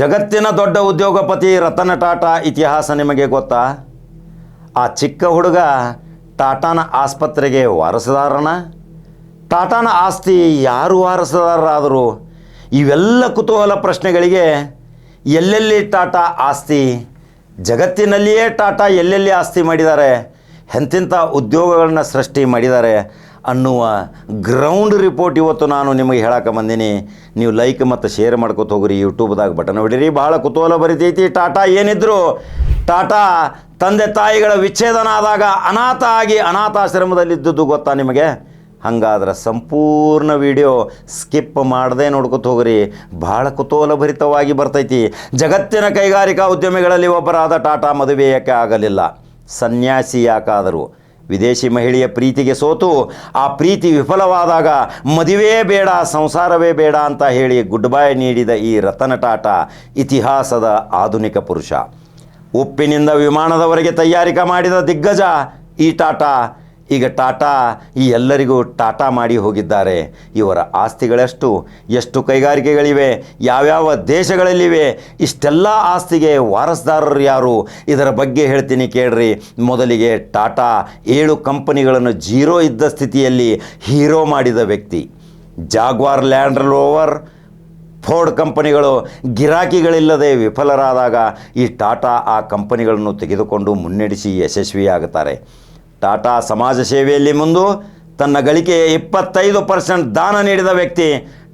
ಜಗತ್ತಿನ ದೊಡ್ಡ ಉದ್ಯೋಗಪತಿ ರತನ ಟಾಟಾ ಇತಿಹಾಸ ನಿಮಗೆ ಗೊತ್ತಾ? ಆ ಚಿಕ್ಕ ಹುಡುಗ ಟಾಟಾನ ಆಸ್ಪತ್ರೆಗೆ ವಾರಸದಾರನ? ಟಾಟಾನ ಆಸ್ತಿ ಯಾರು ವಾರಸದಾರರಾದರು? ಇವೆಲ್ಲ ಕುತೂಹಲ ಪ್ರಶ್ನೆಗಳಿಗೆ ಎಲ್ಲೆಲ್ಲಿ ಟಾಟಾ ಆಸ್ತಿ? ಜಗತ್ತಿನಲ್ಲಿಯೇ ಟಾಟಾ ಎಲ್ಲೆಲ್ಲಿ ಆಸ್ತಿ ಮಾಡಿದ್ದಾರೆ? ಎಂತೆಂಥ ಉದ್ಯೋಗಗಳನ್ನ ಸೃಷ್ಟಿ ಮಾಡಿದ್ದಾರೆ? ಅನ್ನುವ ಗ್ರೌಂಡ್ ರಿಪೋರ್ಟ್ ಇವತ್ತು ನಾನು ನಿಮಗೆ ಹೇಳಕ್ಕೆ ಬಂದೀನಿ. ನೀವು ಲೈಕ್ ಮತ್ತು ಶೇರ್ ಮಾಡ್ಕೊತ ಹೋಗ್ರಿ ಯೂಟ್ಯೂಬ್ದಾಗ ಬಟನ್ ಹೊಡಿರಿ ಭಾಳ ಕುತೂಹಲ ಬರಿತೈತಿ. ಟಾಟಾ ಏನಿದ್ರು, ಟಾಟಾ ತಂದೆ ತಾಯಿಗಳ ವಿಚ್ಛೇದನ ಆದಾಗ ಅನಾಥ ಆಗಿ ಅನಾಥಾಶ್ರಮದಲ್ಲಿದ್ದುದು ಗೊತ್ತಾ ನಿಮಗೆ? ಹಂಗಾದ್ರೆ ಸಂಪೂರ್ಣ ವಿಡಿಯೋ ಸ್ಕಿಪ್ ಮಾಡದೆ ನೋಡ್ಕೊತ ಹೋಗ್ರಿ. ಭಾಳ ಕುತೂಹಲಭರಿತವಾಗಿ ಬರ್ತೈತಿ. ಜಗತ್ತಿನ ಕೈಗಾರಿಕಾ ಉದ್ಯಮಿಗಳಲ್ಲಿ ಒಬ್ಬರಾದ ಟಾಟಾ ಮದುವೆ ಯಾಕೆ ಆಗಲಿಲ್ಲ. ಸನ್ಯಾಸಿ ಯಾಕಾದರು ವಿದೇಶಿ ಮಹಿಳೆಯ ಪ್ರೀತಿಗೆ ಸೋತು, ಆ ಪ್ರೀತಿ ವಿಫಲವಾದಾಗ ಮದುವೆಯೇ ಬೇಡ, ಸಂಸಾರವೇ ಬೇಡ ಅಂತ ಹೇಳಿ ಗುಡ್ ಬೈ ನೀಡಿದ ಈ ರತನ ಟಾಟಾ ಇತಿಹಾಸದ ಆಧುನಿಕ ಪುರುಷ. ಉಪ್ಪಿನಿಂದ ವಿಮಾನದವರೆಗೆ ತಯಾರಿಕೆ ಮಾಡಿದ ದಿಗ್ಗಜ ಈ ಟಾಟಾ ಈಗ ಟಾಟಾ ಈ ಎಲ್ಲರಿಗೂ ಟಾಟಾ ಮಾಡಿ ಹೋಗಿದ್ದಾರೆ. ಇವರ ಆಸ್ತಿಗಳೆಷ್ಟು, ಎಷ್ಟು ಕೈಗಾರಿಕೆಗಳಿವೆ, ಯಾವ್ಯಾವ ದೇಶಗಳಲ್ಲಿವೆ, ಇಷ್ಟೆಲ್ಲ ಆಸ್ತಿಗೆ ವಾರಸ್ದಾರರು ಯಾರು? ಇದರ ಬಗ್ಗೆ ಹೇಳ್ತೀನಿ ಕೇಳ್ರಿ. ಮೊದಲಿಗೆ ಟಾಟಾ ಏಳು ಕಂಪನಿಗಳನ್ನು ಜೀರೋ ಇದ್ದ ಸ್ಥಿತಿಯಲ್ಲಿ ಹೀರೋ ಮಾಡಿದ ವ್ಯಕ್ತಿ. ಜಾಗ್ವಾರ್ ಲ್ಯಾಂಡ್ ರೋವರ್, ಫೋರ್ಡ್ ಕಂಪನಿಗಳು, ಗಿರಾಕಿಗಳಿಲ್ಲದೆ ವಿಫಲರಾದಾಗ ಈ ಟಾಟಾ ಆ ಕಂಪನಿಗಳನ್ನು ತೆಗೆದುಕೊಂಡು ಮುನ್ನಡೆಸಿ ಯಶಸ್ವಿಯಾಗುತ್ತಾರೆ. ಟಾಟಾ ಸಮಾಜ ಸೇವೆಯಲ್ಲಿ ಮುಂದು ತನ್ನ ಗಳಿಕೆಯ ಇಪ್ಪತ್ತೈದು ಪರ್ಸೆಂಟ್ ದಾನ ನೀಡಿದ ವ್ಯಕ್ತಿ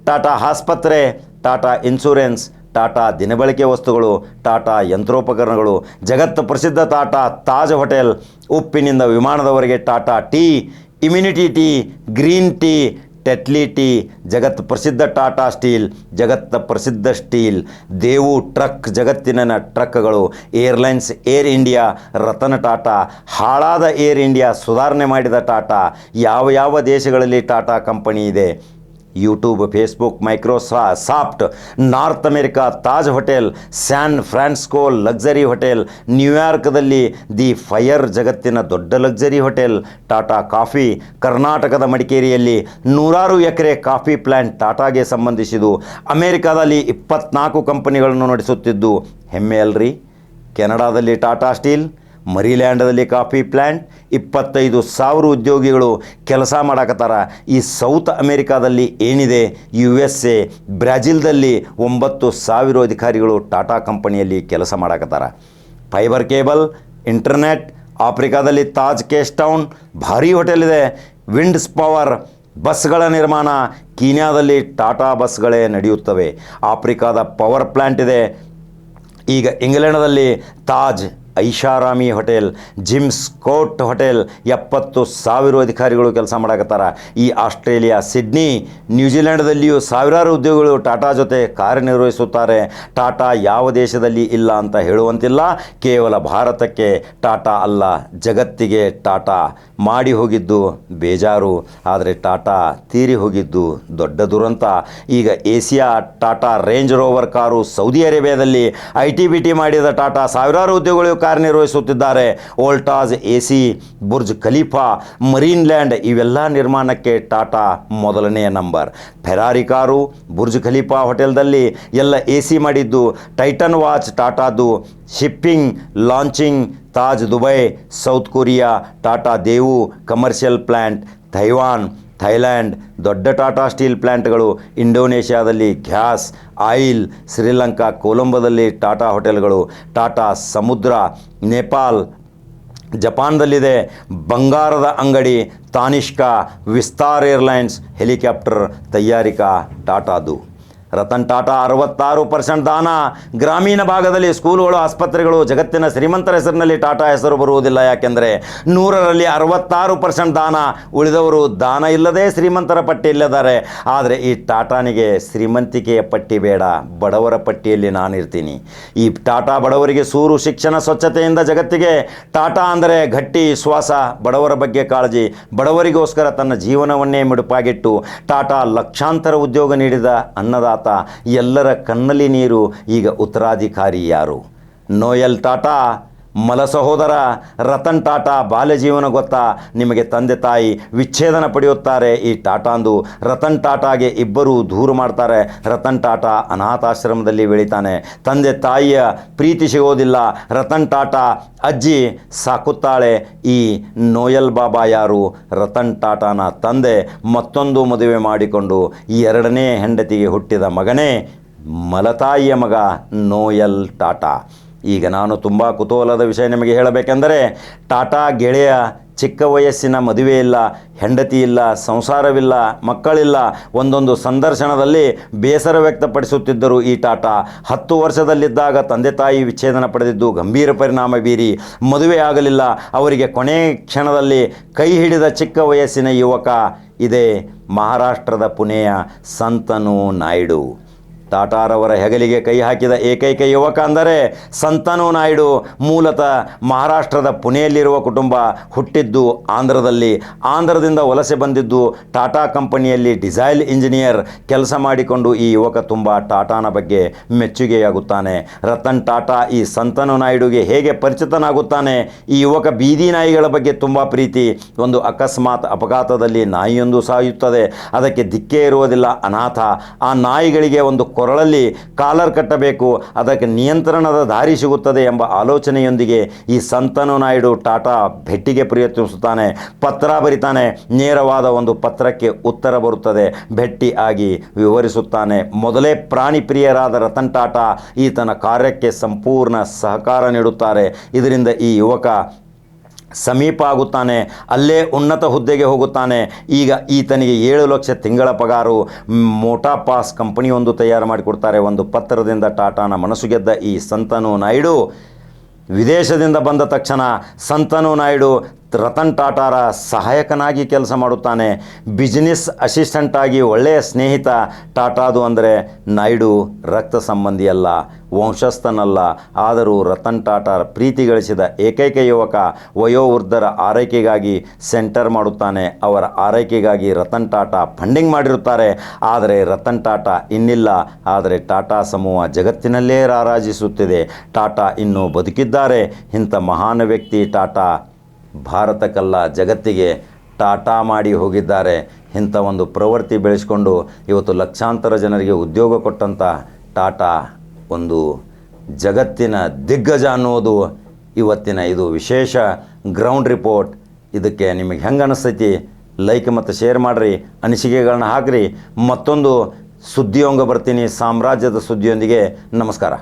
ಟಾಟಾ ಆಸ್ಪತ್ರೆ, ಟಾಟಾ ಇನ್ಶೂರೆನ್ಸ್ ಟಾಟಾ ದಿನಬಳಕೆ ವಸ್ತುಗಳು, ಟಾಟಾ ಯಂತ್ರೋಪಕರಣಗಳು ಜಗತ್ತು ಪ್ರಸಿದ್ಧ ಟಾಟಾ ತಾಜ್ ಹೋಟೆಲ್, ಉಪ್ಪಿನಿಂದ ವಿಮಾನದವರೆಗೆ Tata tea, immunity tea, green tea Tetley tea, ಜಗತ್ ಪ್ರಸಿದ್ಧ ಟಾಟಾ ಸ್ಟೀಲ್ ಜಗತ್ತ ಪ್ರಸಿದ್ಧ ಸ್ಟೀಲ್, ದೇವು ಟ್ರಕ್, ಜಗತ್ತಿನ ಟ್ರಕ್ಗಳು, airlines, air India, Ratan Tata, ಹಾಳಾದ ಏರ್ ಇಂಡಿಯಾ ಸುಧಾರಣೆ ಮಾಡಿದ ಟಾಟಾ, ಯಾವ ಯಾವ ದೇಶಗಳಲ್ಲಿ ಟಾಟಾ ಕಂಪನಿ ಇದೆ? YouTube, Facebook, Microsoft, north America, Taj hotel, San Francisco luxury hotel, ನ್ಯೂಯಾರ್ಕ್ದಲ್ಲಿ the Pierre ಜಗತ್ತಿನ ದೊಡ್ಡ ಲಕ್ಸರಿ ಹೋಟೆಲ್, ಟಾಟಾ ಕಾಫಿ, ಕರ್ನಾಟಕದ ಮಡಿಕೇರಿಯಲ್ಲಿ ನೂರಾರು ಎಕರೆ ಕಾಫಿ ಪ್ಲ್ಯಾಂಟ್ ಟಾಟಾಗೆ ಸಂಬಂಧಿಸಿದ್ದು, ಅಮೆರಿಕಾದಲ್ಲಿ ಇಪ್ಪತ್ನಾಲ್ಕು ಕಂಪನಿಗಳನ್ನು ನಡೆಸುತ್ತಿದ್ದು. ಹೆಮ್ಮೆ ಅಲ್ರಿ? ಕೆನಡಾದಲ್ಲಿ ಟಾಟಾ ಸ್ಟೀಲ್ ಮರಿಲ್ಯಾಂಡದಲ್ಲಿ ಕಾಫಿ ಪ್ಲ್ಯಾಂಟ್ ಇಪ್ಪತ್ತೈದು ಸಾವಿರ ಉದ್ಯೋಗಿಗಳು ಕೆಲಸ ಮಾಡಕತ್ತಾರ. ಈ ಸೌತ್ ಅಮೇರಿಕಾದಲ್ಲಿ ಏನಿದೆ? ಯು ಎಸ್ ಎ, ಬ್ರಾಜಿಲ್ದಲ್ಲಿ ಒಂಬತ್ತು ಸಾವಿರ ಅಧಿಕಾರಿಗಳು ಟಾಟಾ ಕಂಪನಿಯಲ್ಲಿ ಕೆಲಸ ಮಾಡಕತ್ತಾರ. ಫೈಬರ್ ಕೇಬಲ್, ಇಂಟರ್ನೆಟ್, ಆಫ್ರಿಕಾದಲ್ಲಿ ತಾಜ್ ಕೇಸ್ ಟೌನ್, ಭಾರಿ ಹೋಟೆಲ್ ಇದೆ. ವಿಂಡ್ಸ್ ಪವರ್, ಬಸ್ಗಳ ನಿರ್ಮಾಣ, ಕೀನ್ಯಾದಲ್ಲಿ ಟಾಟಾ ಬಸ್ಗಳೇ ನಡೆಯುತ್ತವೆ. ಆಫ್ರಿಕಾದ ಪವರ್ ಪ್ಲ್ಯಾಂಟ್ ಇದೆ. ಈಗ ಇಂಗ್ಲೆಂಡದಲ್ಲಿ ತಾಜ್ ಐಷಾರಾಮಿ ಹೋಟೆಲ್, ಜಿಮ್ಸ್ ಕೋಟ್ ಹೋಟೆಲ್, ಎಪ್ಪತ್ತು ಸಾವಿರ ಅಧಿಕಾರಿಗಳು ಕೆಲಸ ಮಾಡಕತ್ತಾರ. ಈ ಆಸ್ಟ್ರೇಲಿಯಾ, ಸಿಡ್ನಿ ನ್ಯೂಜಿಲೆಂಡ್ದಲ್ಲಿಯೂ ಸಾವಿರಾರು ಉದ್ಯೋಗಿಗಳು ಟಾಟಾ ಜೊತೆ ಕಾರ್ಯನಿರ್ವಹಿಸುತ್ತಾರೆ. ಟಾಟಾ ಯಾವ ದೇಶದಲ್ಲಿ ಇಲ್ಲ ಅಂತ ಹೇಳುವಂತಿಲ್ಲ. ಕೇವಲ ಭಾರತಕ್ಕೆ ಟಾಟಾ ಅಲ್ಲ, ಜಗತ್ತಿಗೆ ಟಾಟಾ. ಮಾಡಿ ಹೋಗಿದ್ದು ಬೇಜಾರು, ಆದರೆ ಟಾಟಾ ತೀರಿ ಹೋಗಿದ್ದು ದೊಡ್ಡ ದುರಂತ. ಈಗ Asia Tata Range Rover car Saudi ಅರೇಬಿಯಾದಲ್ಲಿ ಐ ಟಿ ಬಿ ಟಿ ಮಾಡಿದ ಟಾಟಾ ಸಾವಿರಾರು ಉದ್ಯೋಗಿಗಳು ಕಾರ್ಯನಿರ್ವಹಿಸುತ್ತಿದ್ದಾರೆ Voltas A C Burj Khalifa marine land ಇವೆಲ್ಲ ನಿರ್ಮಾಣಕ್ಕೆ ಟಾಟಾ ಮೊದಲನೆಯ number. Ferrari car, Burj Khalifa ಹೋಟೆಲ್ದಲ್ಲಿ ಎಲ್ಲ ಎ ಸಿ ಮಾಡಿದ್ದು. Tighten watch, ಟಾಟಾದು shipping, launching, Taj Dubai, south Korea, Tata Daewoo, commercial plant Taiwan Thailand ದೊಡ್ಡ ಟಾಟಾ ಸ್ಟೀಲ್ ಪ್ಲ್ಯಾಂಟ್ಗಳು ಇಂಡೋನೇಷ್ಯಾದಲ್ಲಿ ಗ್ಯಾಸ್, ಆಯಿಲ್, ಶ್ರೀಲಂಕಾ, ಕೊಲಂಬೋದಲ್ಲಿ ಟಾಟಾ ಹೋಟೆಲ್ಗಳು, ಟಾಟಾ ಸಮುದ್ರ, ನೇಪಾಲ್, ಜಪಾನ್ದಲ್ಲಿದೆ ಬಂಗಾರದ ಅಂಗಡಿ, ತಾನಿಷ್ಕಾ, ವಿಸ್ತಾರ್ ಏರ್ಲೈನ್ಸ್, ಹೆಲಿಕಾಪ್ಟರ್ ತಯಾರಿಕಾ ಟಾಟಾದು. ರತನ್ ಟಾಟಾ ಅರವತ್ತಾರು ಪರ್ಸೆಂಟ್ ದಾನ. ಗ್ರಾಮೀಣ ಭಾಗದಲ್ಲಿ ಸ್ಕೂಲುಗಳು, ಆಸ್ಪತ್ರೆಗಳು, ಜಗತ್ತಿನ ಶ್ರೀಮಂತರ ಹೆಸರಿನಲ್ಲಿ ಟಾಟಾ ಹೆಸರು ಬರುವುದಿಲ್ಲ. ಯಾಕೆಂದರೆ ನೂರರಲ್ಲಿ ಅರವತ್ತಾರು ಪರ್ಸೆಂಟ್ ದಾನ. ಉಳಿದವರು ದಾನ ಇಲ್ಲದೆ ಶ್ರೀಮಂತರ ಪಟ್ಟಿಯಲ್ಲಿದ್ದಾರೆ ಆದರೆ ಈ ಟಾಟಾನಿಗೆ ಶ್ರೀಮಂತಿಕೆಯ ಪಟ್ಟಿ ಬೇಡ. ಬಡವರ ಪಟ್ಟಿಯಲ್ಲಿ ನಾನಿರ್ತೀನಿ. ಈ ಟಾಟಾ ಬಡವರಿಗೆ ಸೂರು ಶಿಕ್ಷಣ ಸ್ವಚ್ಛತೆಯಿಂದ ಜಗತ್ತಿಗೆ. ಟಾಟಾ ಅಂದರೆ ಗಟ್ಟಿ ಶ್ವಾಸ ಬಡವರ ಬಗ್ಗೆ ಕಾಳಜಿ. ಬಡವರಿಗೋಸ್ಕರ ತನ್ನ ಜೀವನವನ್ನೇ ಮಿಡುಪಾಗಿಟ್ಟು ಟಾಟಾ ಲಕ್ಷಾಂತರ ಉದ್ಯೋಗ ನೀಡಿದ ಅನ್ನದಾತ ಎಲ್ಲರ ಕಣ್ಣಲ್ಲಿ ನೀರು. ಈಗ ಉತ್ತರಾಧಿಕಾರಿ ಯಾರು? ನೋಯಲ್ ಟಾಟಾ. ಮಲ ಸಹೋದರ ರತನ್ ಟಾಟಾ ಬಾಲ್ಯ ಜೀವನ ಗೊತ್ತಾ ನಿಮಗೆ ತಂದೆ ತಾಯಿ ವಿಚ್ಛೇದನ ಪಡೆಯುತ್ತಾರೆ. ಈ ಟಾಟಾಂದು ರತನ್ ಟಾಟಾಗೆ ಇಬ್ಬರು ದೂರು ಮಾಡ್ತಾರೆ. ರತನ್ ಟಾಟಾ ಅನಾಥಾಶ್ರಮದಲ್ಲಿ ಬೆಳಿತಾನೆ. ತಂದೆ ತಾಯಿಯ ಪ್ರೀತಿ ಸಿಗೋದಿಲ್ಲ. ರತನ್ ಟಾಟಾ ಅಜ್ಜಿ ಸಾಕುತ್ತಾಳೆ. ಈ ನೋಯಲ್ ಬಾಬಾ ಯಾರು? ರತನ್ ಟಾಟಾನ ತಂದೆ ಮತ್ತೊಂದು ಮದುವೆ ಮಾಡಿಕೊಂಡು ಈ ಎರಡನೇ ಹೆಂಡತಿಗೆ ಹುಟ್ಟಿದ ಮಗನೇ ಮಲತಾಯಿಯ ಮಗ ನೋಯಲ್ ಟಾಟಾ. ಈಗ ನಾನು ತುಂಬ ಕುತೂಹಲದ ವಿಷಯ ನಿಮಗೆ ಹೇಳಬೇಕೆಂದರೆ, ಟಾಟಾ ಗೆಳೆಯ ಚಿಕ್ಕ ವಯಸ್ಸಿನ ಮದುವೆ ಇಲ್ಲ, ಹೆಂಡತಿ ಇಲ್ಲ, ಸಂಸಾರವಿಲ್ಲ, ಮಕ್ಕಳಿಲ್ಲ, ಒಂದೊಂದು ಸಂದರ್ಶನದಲ್ಲಿ ಬೇಸರ ವ್ಯಕ್ತಪಡಿಸುತ್ತಿದ್ದರು ಈ ಟಾಟಾ. ಹತ್ತು ವರ್ಷದಲ್ಲಿದ್ದಾಗ ತಂದೆ ತಾಯಿ ವಿಚ್ಛೇದನ ಪಡೆದಿದ್ದು ಗಂಭೀರ ಪರಿಣಾಮ ಬೀರಿ ಮದುವೆ ಆಗಲಿಲ್ಲ. ಅವರಿಗೆ ಕೊನೆ ಕ್ಷಣದಲ್ಲಿ ಕೈ ಹಿಡಿದ ಚಿಕ್ಕ ವಯಸ್ಸಿನ ಯುವಕ ಇದೇ ಮಹಾರಾಷ್ಟ್ರದ ಪುಣೆಯ ಸಂತನು ನಾಯ್ಡು. ಟಾಟಾರವರ ಹೆಗಲಿಗೆ ಕೈ ಹಾಕಿದ ಏಕೈಕ ಯುವಕ ಅಂದರೆ ಸಂತಾನು ನಾಯ್ಡು. ಮೂಲತಃ ಮಹಾರಾಷ್ಟ್ರದ ಪುಣೆಯಲ್ಲಿರುವ ಕುಟುಂಬ ಹುಟ್ಟಿದ್ದು ಆಂಧ್ರದಲ್ಲಿ. ಆಂಧ್ರದಿಂದ ವಲಸೆ ಬಂದಿದ್ದು ಟಾಟಾ ಕಂಪನಿಯಲ್ಲಿ ಡಿಸೈಲ್ ಇಂಜಿನಿಯರ್. ಕೆಲಸ ಮಾಡಿಕೊಂಡು ಈ ಯುವಕ ತುಂಬ ಟಾಟಾನ ಬಗ್ಗೆ ಮೆಚ್ಚುಗೆಯಾಗುತ್ತಾನೆ. ರತನ್ ಟಾಟಾ ಈ ಸಂತನು ನಾಯ್ಡುಗೆ ಹೇಗೆ ಪರಿಚಿತನಾಗುತ್ತಾನೆ? ಈ ಯುವಕ ಬೀದಿ ನಾಯಿಗಳ ಬಗ್ಗೆ ತುಂಬ ಪ್ರೀತಿ. ಒಂದು ಅಕಸ್ಮಾತ್ ಅಪಘಾತದಲ್ಲಿ ನಾಯಿಯೊಂದು ಸಾಯುತ್ತದೆ. ಅದಕ್ಕೆ ದಿಕ್ಕೇ ಇರುವುದಿಲ್ಲ. ಅನಾಥ. ಆ ನಾಯಿಗಳಿಗೆ ಒಂದು ಕೊರಳಲ್ಲಿ ಕಾಲರ್ ಕಟ್ಟಬೇಕು, ಅದಕ್ಕೆ ನಿಯಂತ್ರಣದ ದಾರಿ ಸಿಗುತ್ತದೆ ಎಂಬ ಆಲೋಚನೆಯೊಂದಿಗೆ ಈ ಸಂತನು ನಾಯ್ಡು ಟಾಟಾ ಭೆಟ್ಟಿಗೆ ಪ್ರಯತ್ನಿಸುತ್ತಾನೆ. ಪತ್ರ ಬರಿತಾನೆ, ನೇರವಾದ ಒಂದು ಪತ್ರಕ್ಕೆ ಉತ್ತರ ಬರುತ್ತದೆ. ಭೆಟ್ಟಿ ಆಗಿ ವಿವರಿಸುತ್ತಾನೆ, ಮೊದಲೇ ಪ್ರಾಣಿ ಪ್ರಿಯರಾದ ರತನ್ ಟಾಟಾ ಈತನ ಕಾರ್ಯಕ್ಕೆ ಸಂಪೂರ್ಣ ಸಹಕಾರ ನೀಡುತ್ತಾರೆ. ಇದರಿಂದ ಈ ಯುವಕ ಸಮೀಪ ಆಗುತ್ತಾನೆ ಅಲ್ಲೇ ಉನ್ನತ ಹುದ್ದೆಗೆ ಹೋಗುತ್ತಾನೆ. ಈಗ ಈತನಿಗೆ ಏಳು ಲಕ್ಷ ತಿಂಗಳ ಪಗಾರು. ಮೋಟಾ ಪಾಸ್ ಕಂಪನಿಯೊಂದು ತಯಾರು ಮಾಡಿಕೊಡ್ತಾರೆ. ಒಂದು ಪತ್ರದಿಂದ ಟಾಟಾನ ಮನಸ್ಸು ಗೆದ್ದ ಈ ಸಂತನು ನಾಯ್ಡು ವಿದೇಶದಿಂದ ಬಂದ ತಕ್ಷಣ ಸಂತನು ನಾಯ್ಡು ರತನ್ ಟಾಟಾರ ಸಹಾಯಕನಾಗಿ ಕೆಲಸ ಮಾಡುತ್ತಾನೆ. ಬಿಸ್ನೆಸ್ ಅಸಿಸ್ಟೆಂಟಾಗಿ ಒಳ್ಳೆಯ ಸ್ನೇಹಿತ ಟಾಟಾದು ಅಂದರೆ ನಾಯ್ಡು ರಕ್ತ ಸಂಬಂಧಿಯಲ್ಲ ವಂಶಸ್ಥನಲ್ಲ. ಆದರೂ ರತನ್ ಟಾಟಾರ ಪ್ರೀತಿ ಗಳಿಸಿದ ಏಕೈಕ ಯುವಕ ವಯೋವೃದ್ಧರ ಆರೈಕೆಗಾಗಿ ಸೆಂಟರ್ ಮಾಡುತ್ತಾನೆ. ಅವರ ಆರೈಕೆಗಾಗಿ ರತನ್ ಟಾಟಾ ಫಂಡಿಂಗ್ ಮಾಡಿರುತ್ತಾರೆ. ಆದರೆ ರತನ್ ಟಾಟಾ ಇನ್ನಿಲ್ಲ. ಆದರೆ ಟಾಟಾ ಸಮೂಹ ಜಗತ್ತಿನಲ್ಲೇ ರಾರಾಜಿಸುತ್ತಿದೆ. ಟಾಟಾ ಇನ್ನೂ ಬದುಕಿದ್ದಾರೆ. ಇಂಥ ಮಹಾನ್ ವ್ಯಕ್ತಿ ಟಾಟಾ ಭಾರತಕ್ಕಲ್ಲ, ಜಗತ್ತಿಗೆ ಟಾಟಾ ಮಾಡಿ ಹೋಗಿದ್ದಾರೆ. ಇಂಥ ಒಂದು ಪ್ರವೃತ್ತಿ ಬೆಳೆಸ್ಕೊಂಡು ಇವತ್ತು ಲಕ್ಷಾಂತರ ಜನರಿಗೆ ಉದ್ಯೋಗ ಕೊಟ್ಟಂಥ ಟಾಟಾ ಒಂದು ಜಗತ್ತಿನ ದಿಗ್ಗಜ ಅನ್ನೋದು ಇವತ್ತಿನ ಇದು ವಿಶೇಷ ಗ್ರೌಂಡ್ ರಿಪೋರ್ಟ್. ಇದಕ್ಕೆ ನಿಮಗೆ ಹೆಂಗೆ ಅನಿಸ್ತೈತಿ? ಲೈಕ್ ಮತ್ತು ಶೇರ್ ಮಾಡಿರಿ, ಅನಿಸಿಕೆಗಳನ್ನ ಹಾಕಿರಿ. ಮತ್ತೊಂದು ಸುದ್ದಿಯೊಂಗ ಬರ್ತೀನಿ, ಸಾಮ್ರಾಜ್ಯದ ಸುದ್ದಿಯೊಂದಿಗೆ ನಮಸ್ಕಾರ.